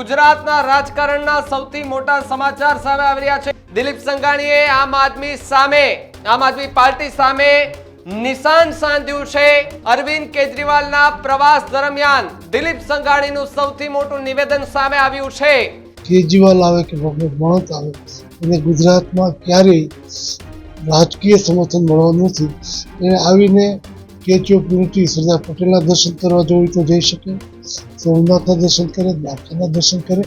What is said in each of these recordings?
ગુજરાતના રાજકારણના સૌથી મોટા સમાચાર સામે આવી રહ્યા છે. દિલીપ સંઘાણીએ આમ આદમી સામે, આમ આદમી પાર્ટી સામે નિશાન સાધ્યું છે અરવિંદ કેજરીવાલના પ્રવાસ દરમિયાન. દિલીપ સંઘાણીનું સૌથી મોટું નિવેદન સામે આવ્યું છે. કેજરીવાલ આવે કે ભગવત આવે, એને ગુજરાતમાં ક્યારેય રાજકીય સમર્થન મળવાનું નથી. એને આવીને સ્ટેચ્યુ ઓફ યુનિટી, સરદાર પટેલના દર્શન કરવા જવું તો જઈ શકે. સોમનાથના દર્શન કરે દ્વારકાના દર્શન કરે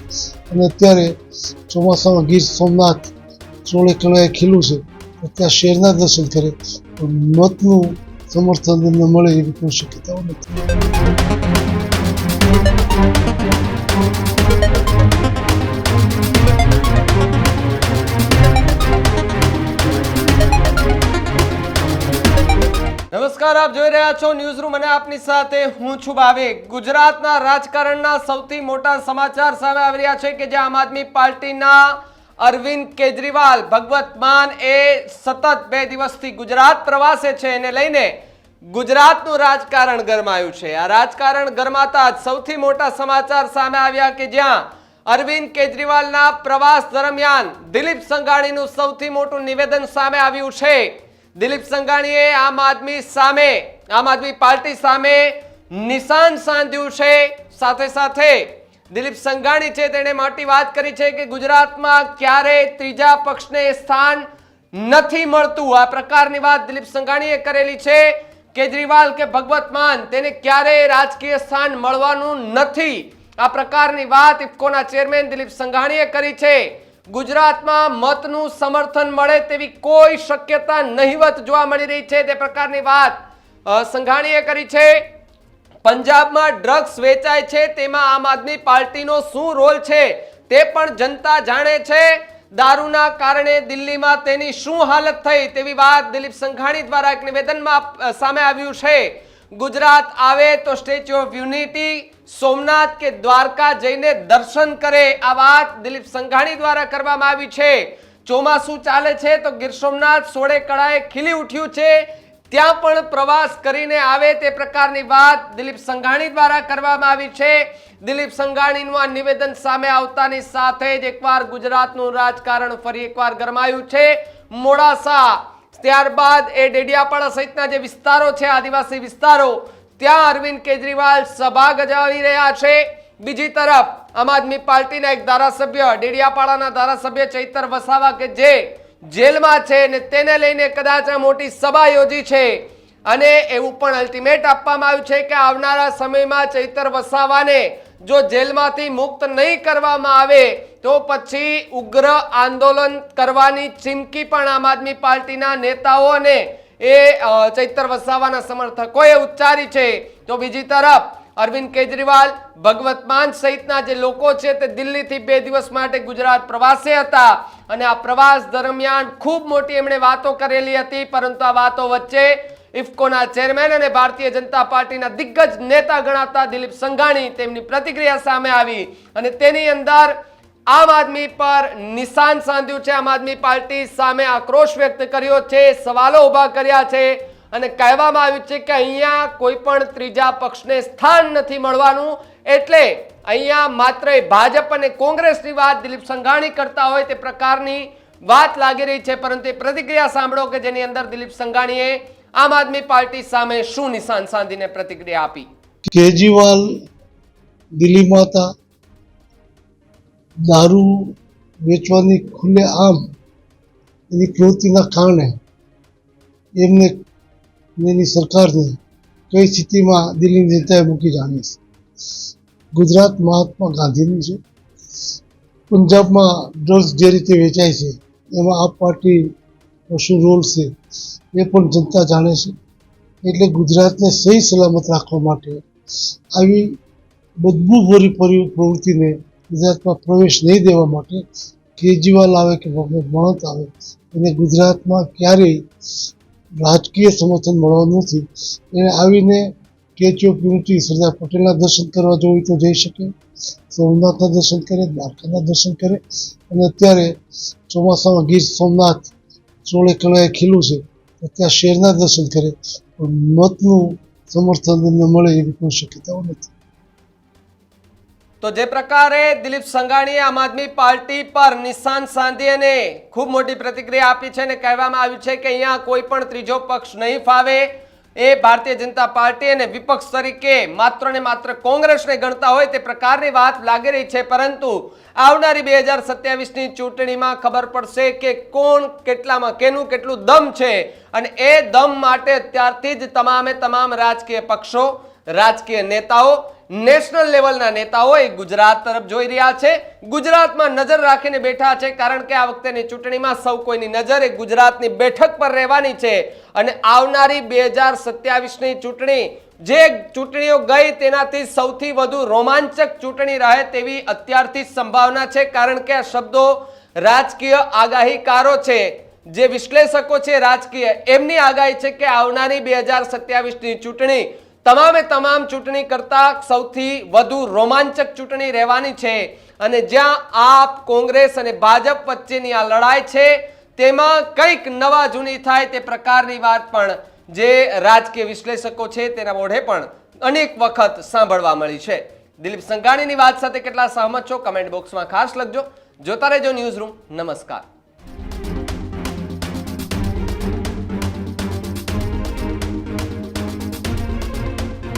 અને અત્યારે ચોમાસામાં ગીર સોમનાથ, ચોળે કળાએ ખીલું છે ત્યાં શેરના દર્શન કરે મતનું સમર્થન એમને મળે એવી કોઈ શક્યતાઓ નથી. નમસ્કાર, આપ જોઈ રહ્યા છો ન્યૂઝ રૂમ અને આપની સાથે હું છું ભાવિક. ગુજરાતના રાજકારણના સૌથી મોટા સમાચાર સામે આવી રહ્યા છે કે જે આમ આદમી પાર્ટીના અરવિંદ કેજરીવાલ, ભગવત માન એ સતત બે દિવસથી ગુજરાત પ્રવાસે છે. એને લઈને ગુજરાતનું રાજકારણ ગરમાયું છે. આ રાજકારણ ગરમાતા જ સૌથી મોટા સમાચાર સામે આવ્યા કે જ્યાં અરવિંદ કેજરીવાલના પ્રવાસ દરમિયાન દિલીપ સંઘાણીનું સૌથી મોટું નિવેદન સામે આવ્યું છે. દિલીપ સંઘાણીએ આમ આદમી સામે, આમ આદમી પાર્ટી સામે નિશાન સાધ્યું છે. સાથે સાથે દિલીપ સંઘાણી છે, તેણે મોટી વાત કરી છે કે ગુજરાતમાં ક્યારેય ત્રીજા પક્ષને સ્થાન નથી મળતું. આ પ્રકારની વાત દિલીપ સંઘાણીએ કરેલી છે. કેજરીવાલ કે ભગવત માન, તેને ક્યારેય રાજકીય સ્થાન મળવાનું નથી. આ પ્રકારની વાત ઇફકોના ચેરમેન દિલીપ સંઘાણીએ કરી છે. ગુજરાતમાં મતનું સમર્થન મળે તેવી કોઈ શક્યતા નહિવત જોવા મળી રહી છે. તે પ્રકારની વાત સંઘાણીએ કરી છે. પંજાબમાં ડ્રગ્સ વેચાય છે, તેમાં આમ આદમી પાર્ટીનો શું રોલ છે તે પણ જનતા જાણે છે. દારૂના કારણે દિલ્હીમાં તેની શું હાલત થઈ તેવી વાત દિલીપ સંઘાણી દ્વારા એક નિવેદનમાં સામે આવ્યું છે. ગુજરાત આવે તો સ્ટેચ્યુ ઓફ યુનિટી સોમનાથ કે દ્વારકા જઈને દર્શન કરે આ વાત દિલીપ સંઘાણી દ્વારા કરવામાં આવી છે. ચોમાસું ચાલે છે તો ગીર સોમનાથ સોળે કળાએ ખીલી ઉઠ્યું છે. ત્યાં પણ પ્રવાસ કરીને આવે તે પ્રકારની વાત દિલીપ સંઘાણી દ્વારા કરવામાં આવી છે. દિલીપ સંઘાણીનું આ નિવેદન સામે આવતાની સાથે જ એકવાર ગુજરાતનું રાજકારણ ફરી એકવાર ગરમાયું છે. મોડાસા, ત્યારબાદ એ ડેડિયાપાડા સહિતના જે વિસ્તારો છે, આદિવાસી વિસ્તારો ત્યાં અરવિંદ કેજરીવાલ સભા ગજાવી રહ્યા છે. બીજી તરફ આમ આદમી પાર્ટીના એક ધારાસભ્ય, ડેડિયાપાડાના ધારાસભ્ય ચૈતર વસાવા કે જે જેલમાં છે ને તેને લઈને કદાચ આ મોટી સભા યોજી છે. અને એવું પણ અલ્ટિમેટ આપવામાં આવ્યું છે કે આવનારા સમયમાં ચૈતર વસાવાને જો જેલમાંથી મુક્ત નહીં કરવામાં આવે, તો પછી ઉગ્ર આંદોલન કરવાની ચીમકી પણ આમ આદમી પાર્ટીના નેતાઓ અને એ ચૈતર વસાવાના સમર્થકોએ ઉચ્ચારી છે. તો બીજી તરફ અરવિંદ કેજરીવાલ ભગવત માન સહિતના જે લોકો છે તે દિલ્હીથી બે દિવસ માટે ગુજરાત પ્રવાસે હતા. અને આ પ્રવાસ દરમિયાન ખૂબ મોટી એમણે વાતો કરેલી હતી. પરંતુ આ વાતો વચ્ચે ઇફકોના ચેરમેન અને ભારતીય જનતા પાર્ટીના દિગ્ગજ નેતા ગણાતા દિલીપ સંઘાણી તેમની પ્રતિક્રિયા સામે આવી. અને તેની અંદર આમ આદમી પર નિશાન સાધ્યું છે. આમ આદમી પાર્ટી સામે આક્રોશ વ્યક્ત કર્યો છે. સવાલો ઊભા કર્યા છે અને કહેવામાં આવ્યું છે કે અહીંયા કોઈ પણ ત્રીજા પક્ષને સ્થાન નથી મળવાનું. એટલે અહીંયા માત્ર ભાજપ અને કોંગ્રેસની વાત દિલીપ સંઘાણી કરતા હોય તે પ્રકારની વાત લાગી રહી છે. પરંતુ પ્રતિક્રિયા સાંભળો કે જેની અંદર દિલીપ સંઘાણીએ આમ આદમી પાર્ટી સામે શું નિશાન સાધીને પ્રતિક્રિયા આપી? કેજરીવાલ દિલ્હીમાં હતા. દારૂ વેચવાની ખુલ્લે આમ એની પ્રવૃત્તિના કારણે એમને એની સરકારને કઈ સ્થિતિમાં દિલ્હીની જનતાએ મૂકી જાણે છે. ગુજરાત મહાત્મા ગાંધીનું છે. પંજાબમાં ડ્રગ્સ જે રીતે વેચાય છે, એમાં આ પાર્ટી શું રોલ છે, એ પણ જનતા જાણે છે. એટલે ગુજરાતને સહી સલામત રાખવા માટે આવી બદબૂભરી પરિ, પ્રવૃત્તિને ગુજરાતમાં પ્રવેશ નહીં દેવા માટે કેજરીવાલ આવે કે માણસ આવે, એને ગુજરાતમાં ક્યારેય રાજકીય સમર્થન મળવાનું નથી. એને આવીને સ્ટેચ્યુ ઓફ યુનિટી, સરદાર પટેલના દર્શન કરવા જવું તો જઈ શકે, સોમનાથના દર્શન કરે, દ્વારકાના દર્શન કરે અને અત્યારે ચોમાસામાં ગીર સોમનાથ ચોળે કળાએ ખીલું છે ત્યાં શહેરના દર્શન કરે? પણ મતનું સમર્થન એમને મળે એવી કોઈ શક્યતાઓ નથી. તો જે પ્રકારે દિલીપ સંઘાણીએ આમ આદમી પાર્ટી પર નિશાન સાંધી અને ખૂબ મોટી પ્રતિક્રિયા આપી છે અને કહેવામાં આવ્યું છે કે અહીંયા કોઈ પણ ત્રીજો પક્ષ નહીં ફાવે એ ભારતીય જનતા પાર્ટી અને વિપક્ષ તરીકે માત્ર ને માત્ર કોંગ્રેસને ગણતા હોય તે પ્રકારની વાત લાગી રહી છે. પરંતુ આવનારી બે હજાર સત્યાવીસની ચૂંટણીમાં ખબર પડશે કે કોણ કેટલામાં કેનું કેટલું દમ છે અને એ દમ માટે અત્યારથી જ તમામે તમામ રાજકીય પક્ષો, રાજકીય નેતાઓ નેશનલ લેવલના નેતાઓ એ ગુજરાત તરફ જોઈ રહ્યા છે. ગુજરાતમાં નજર રાખીને બેઠા છે કારણ કે આ વખતેની ચૂંટણીમાં સૌ કોઈની નજર એ ગુજરાતની બેઠક પર રહેવાની છે. અને આવનારી બે હજાર સત્યાવીસની ચૂંટણી, જે ચૂંટણીઓ ગઈ તેનાથી સૌથી વધુ રોમાંચક ચૂંટણી રહે તેવી અત્યારથી સંભાવના છે કારણ કે આ શબ્દો રાજકીય આગાહીકારો છે. જે વિશ્લેષકો છે રાજકીય, એમની આગાહી છે કે આવનારી બે હજાર સત્યાવીસની ચૂંટણી તમામે તમામ ચૂંટણી કરતા સૌથી વધુ રોમાંચક ચૂંટણી રહેવાની છે. અને જ્યાં આપ કોંગ્રેસ અને ભાજપ વચ્ચેની આ લડાઈ છે, તેમાં કંઈક નવા જૂની થાય તે પ્રકારની વાત પણ જે રાજકીય વિશ્લેષકો છે તેના મોઢે પણ અનેક વખત સાંભળવા મળી છે. દિલીપ સંઘાણીની વાત સાથે કેટલા સહમત છો? કમેન્ટ બોક્સમાં ખાસ લખજો. જોતા રહેજો ન્યૂઝ રૂમ. નમસ્કાર.